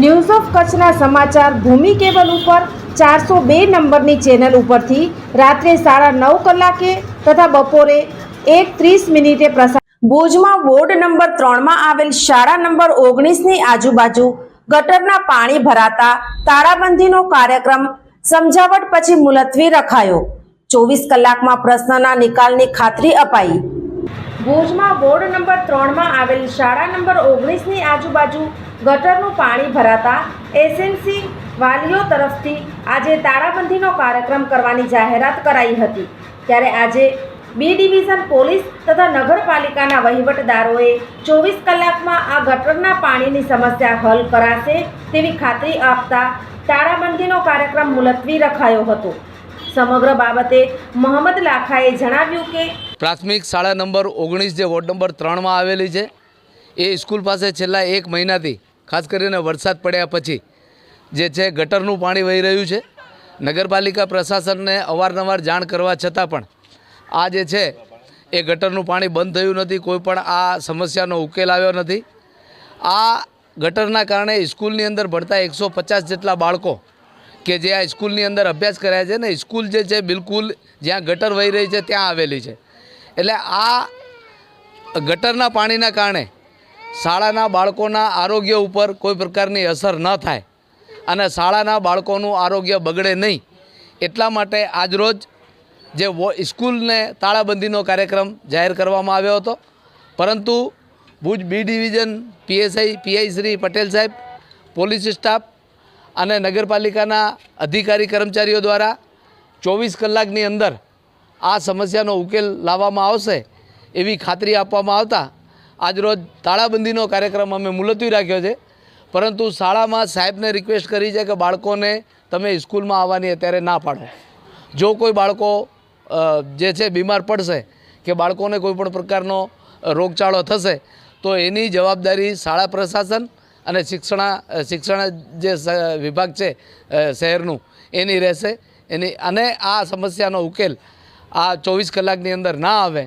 News of કચ્છના સમાચાર ભૂમિ cable ઉપર ચારસો બે નંબરની ચેનલ ઉપરથી રાત્રે સાડા નવ કલાકે તથા બપોરે એક ત્રીસ મિનિટે પ્રસાર ભુજમાં વોર્ડ નંબર ત્રણમાં આવેલ શાળા નંબર ઓગણીસની આજુબાજુ ગટરના પાણી ભરાતા તાળાબંધીનો કાર્યક્રમ સમજાવટ પછી મુલતવી રખાયો. ચોવીસ કલાકમાં પ્રશ્નના નિકાલની ખાતરી અપાઈ. ભુજમાં વોર્ડ નંબર ત્રણમાં આવેલ શાળા નંબર ઓગણીસની આજુબાજુ ગટરનું પાણી ભરાતા એસએમસી વાલીઓ તરફથી આજે તાળાબંધીનો કાર્યક્રમ કરવાની જાહેરાત કરાઈ હતી. ત્યારે આજે બી ડિવિઝન પોલીસ તથા નગરપાલિકાના વહીવટદારોએ ચોવીસ કલાકમાં આ ગટરના પાણીની સમસ્યા હલ કરાશે તેવી ખાતરી આપતા તાળાબંધીનો કાર્યક્રમ મુલતવી રખાયો હતો. સમગ્ર બાબતે મોહમ્મદ લાખાએ જણાવ્યું કે પ્રાથમિક શાળા નંબર ઓગણીસ જે વોર્ડ નંબર ત્રણમાં આવેલી છે, એ સ્કૂલ પાસે છેલ્લા એક મહિનાથી ખાસ કરીને વરસાદ પડ્યા પછી જે છે ગટરનું પાણી વહી રહ્યું છે. નગરપાલિકા પ્રશાસનને અવારનવાર જાણ કરવા છતાં પણ આ જે છે એ ગટરનું પાણી બંધ થયું નથી, કોઈ પણ આ સમસ્યાનો ઉકેલ આવ્યો નથી. આ ગટરના કારણે સ્કૂલની અંદર ભણતા એકસો પચાસ જેટલા બાળકો કે જે આ સ્કૂલની અંદર અભ્યાસ કર્યા છે ને, સ્કૂલ જે છે બિલકુલ જ્યાં ગટર વહી રહી છે ત્યાં આવેલી છે. એટલે આ ગટરના પાણીના કારણે શાળાના બાળકોના આરોગ્ય ઉપર કોઈ પ્રકારની અસર ન થાય અને શાળાના બાળકોનું આરોગ્ય બગડે નહીં. એટલા માટે આજરોજ જે વો- સ્કૂલને તાળાબંધીનો કાર્યક્રમ જાહેર કરવામાં આવ્યો હતો. પરંતુ Bhuj B division, PSI, PI Shri Patel સાહેબ, પોલીસ સ્ટાફ અને નગરપાલિકાના અધિકારી કર્મચારીઓ દ્વારા ચોવીસ કલાકની અંદર આ સમસ્યાનો ઉકેલ લાવવામાં આવશે એવી ખાતરી આપવામાં આવતા આજરોજ તાળાબંધીનો કાર્યક્રમ અમે મુલતવી રાખ્યો છે. પરંતુ શાળામાં સાહેબને રિક્વેસ્ટ કરી છે કે બાળકોને તમે સ્કૂલમાં આવવાની અત્યારે ના પાડો. જો કોઈ બાળકો જે છે બીમાર પડશે, કે બાળકોને કોઈ પણ પ્રકારનો રોગચાળો થશે, તો એની જવાબદારી શાળા પ્રશાસન અને શિક્ષણ શિક્ષણ જે વિભાગ છે શહેરનું, એની રહેશે. એની, અને આ સમસ્યાનો ઉકેલ આ ચોવીસ કલાકની અંદર ના આવે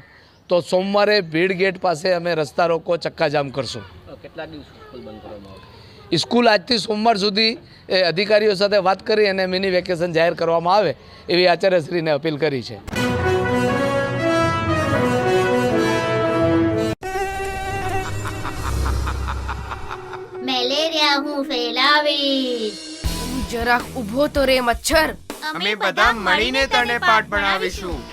તો સોમવારે ભીડ ગેટ પાસે અમે રસ્તા રોકો ચક્કાજામ કરશું. સ્કૂલ આજથી સોમવાર સુધી એ અધિકારીઓ સાથે વાત કરી અને મિની વેકેશન જાહેર કરવામાં આવે એવી આચાર્યશ્રીને અપીલ કરી છે. મેલેરિયા હું ફેલાવીશ. જરાક ઊભો તો રે મચ્છર. અમે બધા મળીને તને પાઠ ભણાવીશું.